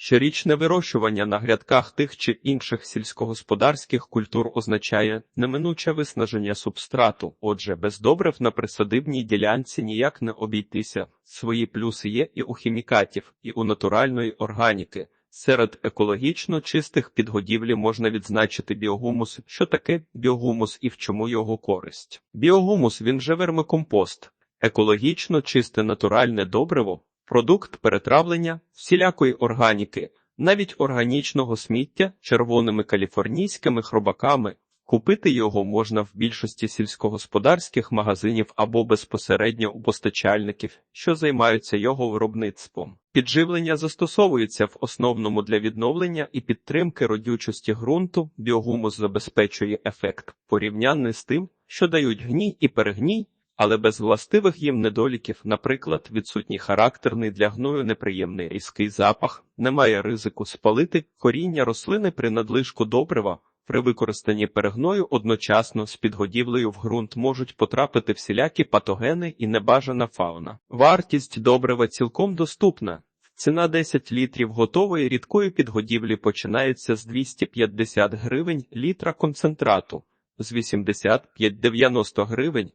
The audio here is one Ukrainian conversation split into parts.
Щорічне вирощування на грядках тих чи інших сільськогосподарських культур означає неминуче виснаження субстрату, отже, без добрив на присадибній ділянці ніяк не обійтися. Свої плюси є і у хімікатів, і у натуральної органіки. Серед екологічно чистих підгодівлі можна відзначити біогумус. Що таке біогумус і в чому його користь? Біогумус він же вермикомпост, екологічно чисте натуральне добриво, продукт перетравлення всілякої органіки, навіть органічного сміття червоними каліфорнійськими хробаками. Купити його можна в більшості сільськогосподарських магазинів або безпосередньо у постачальників, що займаються його виробництвом. Підживлення застосовується в основному для відновлення і підтримки родючості ґрунту. Біогумус забезпечує ефект, порівнянний з тим, що дають гній і перегній, але без властивих їм недоліків, наприклад, відсутній характерний для гною неприємний різкий запах, немає ризику спалити коріння рослини при надлишку добрива. При використанні перегною одночасно з підгодівлею в ґрунт можуть потрапити всілякі патогени і небажана фауна. Вартість добрива цілком доступна. Ціна 10 літрів готової рідкої підгодівлі починається з 250 гривень літра концентрату, з 85-90 гривень.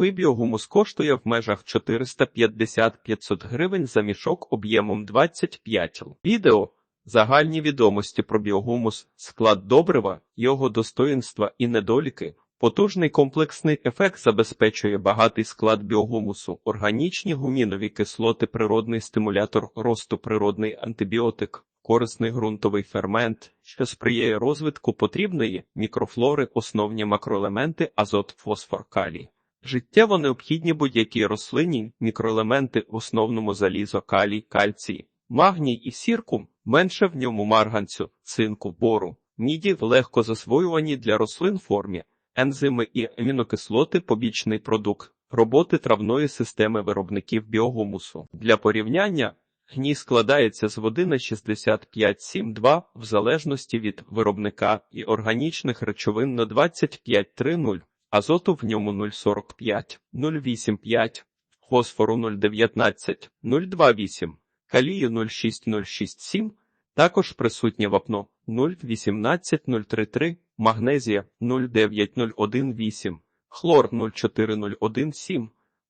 Сухий біогумус коштує в межах 450-500 гривень за мішок об'ємом 25 л. Відео Загальні відомості про біогумус, склад добрива, його достоїнства і недоліки. Потужний комплексний ефект забезпечує багатий склад біогумусу, органічні гумінові кислоти, природний стимулятор росту, природний антибіотик, корисний ґрунтовий фермент, що сприяє розвитку потрібної мікрофлори, основні макроелементи, азот, фосфор, калій. Життєво необхідні будь-якій рослині мікроелементи, в основному залізо, калій, кальцій, магній і сірку. Менше в ньому марганцю, цинку, бору, міді в легко засвоюваній для рослин формі, ензими і амінокислоти побічний продукт, роботи травної системи виробників біогумусу. Для порівняння гній складається з води на 65,7,2 в залежності від виробника і органічних речовин на 25,3,0, азоту в ньому 0,45, 0,85, фосфору 0,19, 0,28 калію 06067, також присутнє вапно 018033, магнезія 09018, хлор 04017,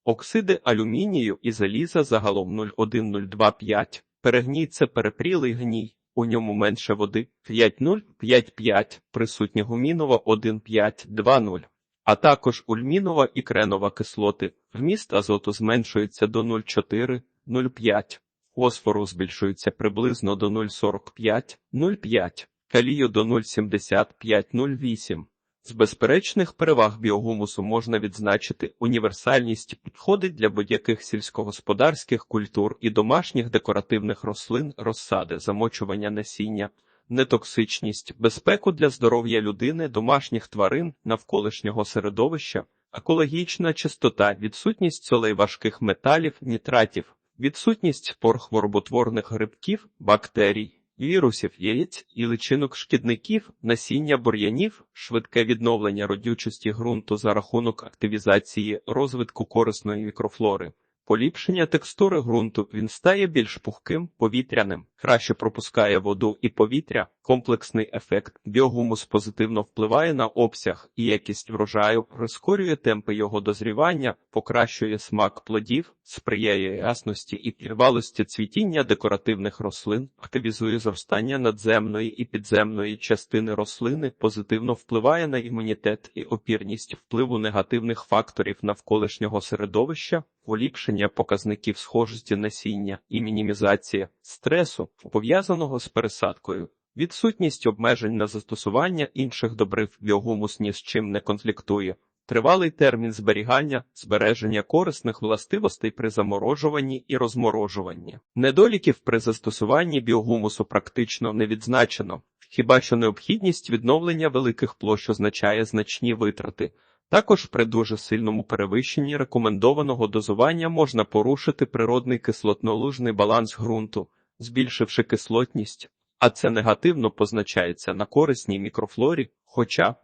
оксиди алюмінію і заліза загалом 01025, перегній це перепрілий гній, у ньому менше води 5055, присутня гумінова 1520. А також ульмінова і кренова кислоти. Вміст азоту зменшується до 0,4-0,5 фосфору збільшується приблизно до 0,45-0,5, калію до 0,75-0,8. З безперечних переваг біогумусу можна відзначити універсальність підходить для будь-яких сільськогосподарських культур і домашніх декоративних рослин, розсади, замочування насіння, нетоксичність, безпеку для здоров'я людини, домашніх тварин, навколишнього середовища, екологічна чистота, відсутність солей важких металів, нітратів, Відсутність спор хвороботворних грибків, бактерій, вірусів, яєць і личинок шкідників, насіння бур'янів, швидке відновлення родючості ґрунту за рахунок активізації розвитку корисної мікрофлори, поліпшення текстури ґрунту. Він стає більш пухким, повітряним, краще пропускає воду і повітря, комплексний ефект. Біогумус позитивно впливає на обсяг. І якість врожаю, прискорює темпи його дозрівання, покращує смак плодів, сприяє ясності і тривалості цвітіння декоративних рослин, активізує зростання надземної і підземної частини рослини, позитивно впливає на імунітет і опірність впливу негативних факторів навколишнього середовища, поліпшення показників схожості насіння і мінімізація стресу, пов'язаного з пересадкою. Відсутність обмежень на застосування інших добрив біогумус ні з чим не конфліктує. Тривалий термін зберігання, збереження корисних властивостей при заморожуванні і розморожуванні. Недоліків при застосуванні біогумусу практично не відзначено, хіба що необхідність відновлення великих площ означає значні витрати. Також при дуже сильному перевищенні рекомендованого дозування можна порушити природний кислотнолужний баланс ґрунту, збільшивши кислотність, а це негативно позначається на корисній мікрофлорі, хоча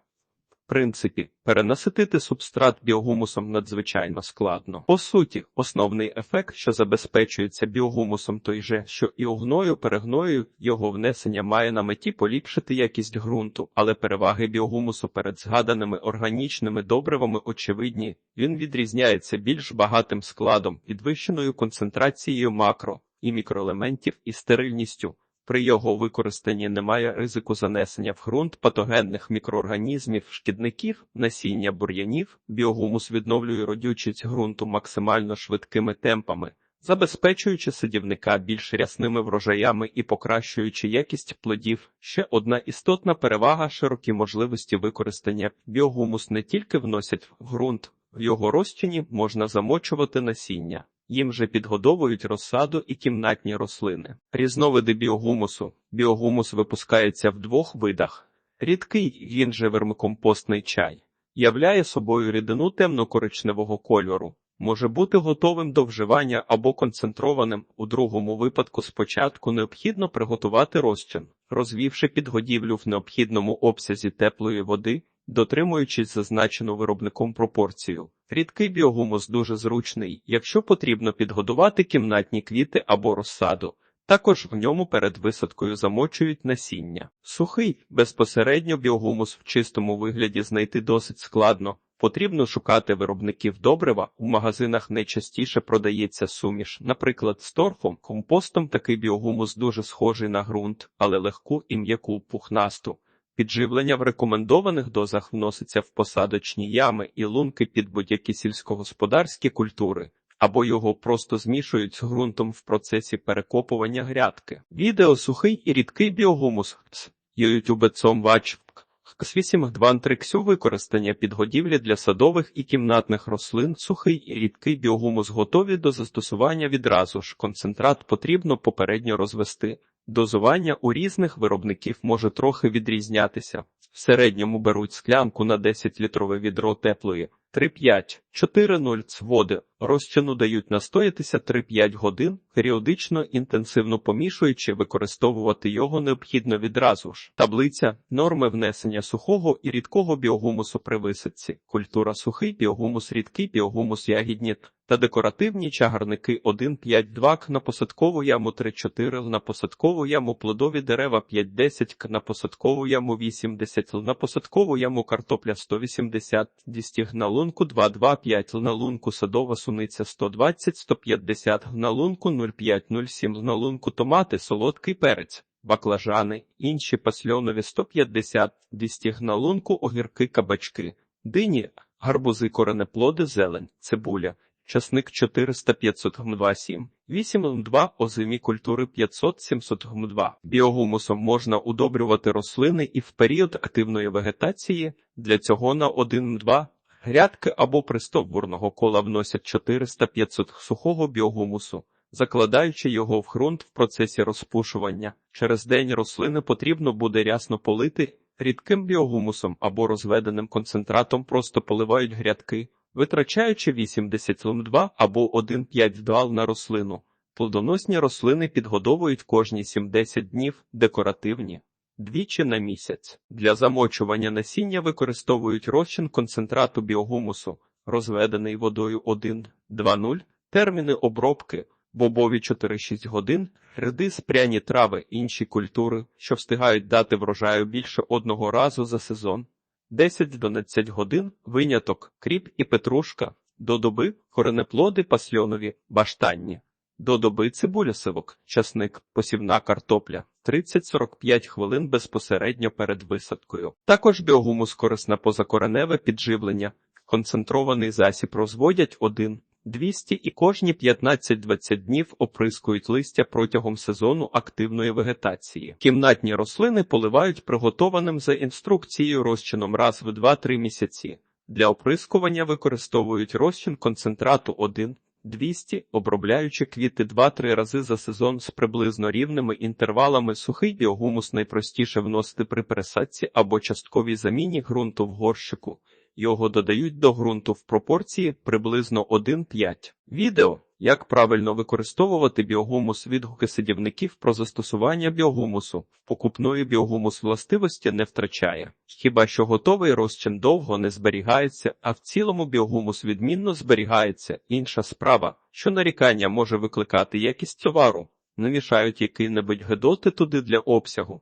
принципі, перенаситити субстрат біогумусом надзвичайно складно. По суті, основний ефект, що забезпечується біогумусом той же, що і у гною перегною, його внесення має на меті поліпшити якість ґрунту, але переваги біогумусу перед згаданими органічними добривами очевидні. Він відрізняється більш багатим складом, підвищеною концентрацією макро і мікроелементів і стерильністю. При його використанні немає ризику занесення в ґрунт патогенних мікроорганізмів, шкідників, насіння бур'янів, біогумус відновлює родючість ґрунту максимально швидкими темпами, забезпечуючи садівника більш рясними врожаями і покращуючи якість плодів. Ще одна істотна перевага широкі можливості використання. Біогумус не тільки вносять в ґрунт, в його розчині можна замочувати насіння. Їм же підгодовують розсаду і кімнатні рослини. Різновиди біогумусу. Біогумус випускається в двох видах. Рідкий, він же вермикомпостний чай, являє собою рідину темно-коричневого кольору, може бути готовим до вживання або концентрованим. У другому випадку спочатку необхідно приготувати розчин, розвівши підгодівлю в необхідному обсязі теплої води, дотримуючись зазначену виробником пропорцію. Рідкий біогумус дуже зручний, якщо потрібно підгодувати кімнатні квіти або розсаду. Також в ньому перед висадкою замочують насіння. Сухий, безпосередньо біогумус в чистому вигляді знайти досить складно. Потрібно шукати виробників добрива. У магазинах найчастіше продається суміш. Наприклад, з торфом, компостом такий біогумус дуже схожий на ґрунт, але легку і м'яку пухнасту. Підживлення в рекомендованих дозах вноситься в посадочні ями і лунки під будь-які сільськогосподарські культури, або його просто змішують з ґрунтом в процесі перекопування грядки. Відео сухий і рідкий біогумус. Ютубецом вач. Кс-8-2-3 використання підгодівлі для садових і кімнатних рослин, сухий і рідкий біогумус готові до застосування відразу ж. Концентрат потрібно попередньо розвести. Дозування у різних виробників може трохи відрізнятися. В середньому беруть склянку на 10-літрове відро теплої 3-5, 4-0 ц води. Розчину дають настоятися 3-5 годин, періодично інтенсивно помішуючи, використовувати його необхідно відразу ж. Таблиця норми внесення сухого і рідкого біогумусу при висадці. Культура сухий біогумус, рідкий біогумус ягідні та декоративні чагарники 1-5-2 к на посадкову яму 3-4 л на посадкову яму плодові дерева 5-10 к на посадкову яму 80 л на посадкову яму картопля 180 дістіг на лунку 2-2-5 л на лунку садова суниця 120-150 на лунку 0,5-0,7 на лунку томати, солодкий перець, баклажани, інші пасльонові 150, дістіг на лунку огірки, кабачки, дині, гарбузи, коренеплоди, зелень, цибуля, часник 400-500 гм 7, 8 м2 озимі культури 500-700 гм2. Біогумусом можна удобрювати рослини і в період активної вегетації, для цього на 1 м2 Грядки або пристовбурного кола вносять 400-500 сухого біогумусу, закладаючи його в ґрунт в процесі розпушування. Через день рослини потрібно буде рясно полити рідким біогумусом або розведеним концентратом просто поливають грядки, витрачаючи 80 лм2 або 1,5 дуал на рослину. Плодоносні рослини підгодовують кожні 7-10 днів декоративні. Двічі на місяць для замочування насіння використовують розчин концентрату біогумусу, розведений водою 1,2,0, терміни обробки, бобові 4-6 годин, редис, пряні трави, інші культури, що встигають дати врожаю більше одного разу за сезон, 10-12 годин, виняток, кріп і петрушка, до доби коренеплоди пасльонові, баштанні. До доби цибуля сивок, часник, посівна картопля, 30-45 хвилин безпосередньо перед висадкою. Також біогумус корисна позакореневе підживлення, концентрований засіб розводять 1, 200 і кожні 15-20 днів оприскують листя протягом сезону активної вегетації. Кімнатні рослини поливають приготованим за інструкцією розчином раз в 2-3 місяці. Для оприскування використовують розчин концентрату 1, 200, обробляючи квіти 2-3 рази за сезон з приблизно рівними інтервалами сухий біогумус найпростіше вносити при пересадці або частковій заміні ґрунту в горщику. Його додають до ґрунту в пропорції приблизно 1,5. Відео Як правильно використовувати біогумус відгуки садівників про застосування біогумусу? Покупної біогумус властивості не втрачає. Хіба що готовий розчин довго не зберігається, а в цілому біогумус відмінно зберігається. Інша справа, що нарікання може викликати якість товару, не мішають який-небудь гедоти туди для обсягу.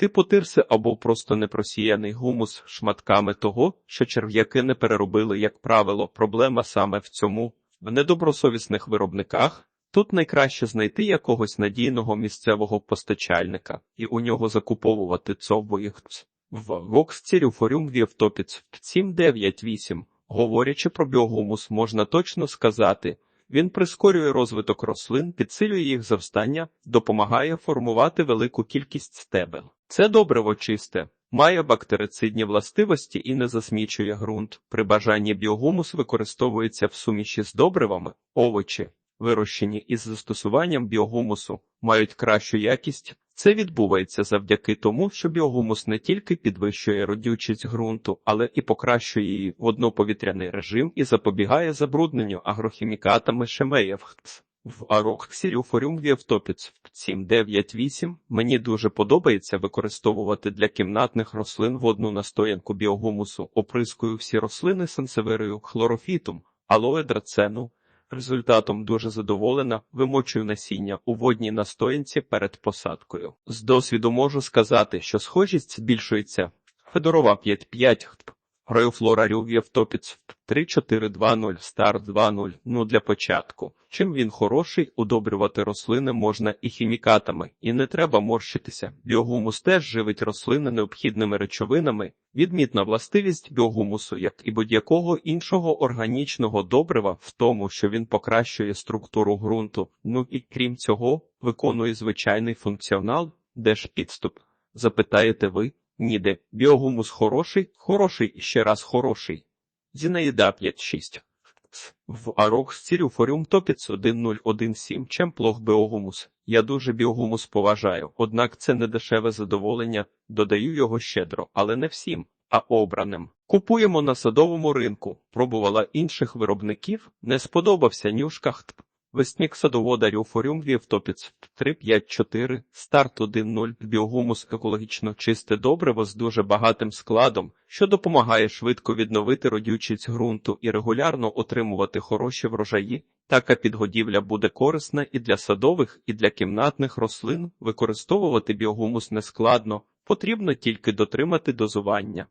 Типу тирси або просто непросіяний гумус шматками того, що черв'яки не переробили, як правило, проблема саме в цьому. В недобросовісних виробниках тут найкраще знайти якогось надійного місцевого постачальника і у нього закуповувати цовбоїх в Воксцірюфорюм Вівтопіц 798. Говорячи про біогумус, можна точно сказати, він прискорює розвиток рослин, підсилює їх завстання, допомагає формувати велику кількість стебел. Це добриво чисте, має бактерицидні властивості і не засмічує ґрунт. При бажанні біогумус використовується в суміші з добривами, овочі, вирощені із застосуванням біогумусу, мають кращу якість. Це відбувається завдяки тому, що біогумус не тільки підвищує родючість ґрунту, але і покращує її водноповітряний режим і запобігає забрудненню агрохімікатами шемеєвхц. В Ароксірюфорюм Вєвтопіц 798 мені дуже подобається використовувати для кімнатних рослин водну настоянку біогумусу, оприскую всі рослини сансеверою хлорофітум, алоe драцену. Результатом дуже задоволена, вимочую насіння у водній настоянці перед посадкою. З досвіду можу сказати, що схожість збільшується. Федорова 5-5, Греофлора Євтопіц 3420 старт 2.0. Ну для початку. Чим він хороший, удобрювати рослини можна і хімікатами, і не треба морщитися. Біогумус теж живить рослини необхідними речовинами. Відмітна властивість біогумусу, як і будь-якого іншого органічного добрива, в тому, що він покращує структуру ґрунту. Ну і крім цього, виконує звичайний функціонал, де ж підступ. Запитаєте ви? Ніде. Біогумус хороший, хороший ще раз хороший. Зінаїда 5-6. В Арох Стірюфоріум Топіц 1017 Чемплох біогумус. Я дуже біогумус поважаю, однак це не дешеве задоволення, додаю його щедро, але не всім, а обраним. Купуємо на садовому ринку, пробувала інших виробників, не сподобався нюшках. Веснік садовода Рюфоріум Вівтопіц 354, старт 1.0, біогумус екологічно чисте добриво з дуже багатим складом, що допомагає швидко відновити родючість ґрунту і регулярно отримувати хороші врожаї. Така підгодівля буде корисна і для садових, і для кімнатних рослин. Використовувати біогумус нескладно, потрібно тільки дотримати дозування.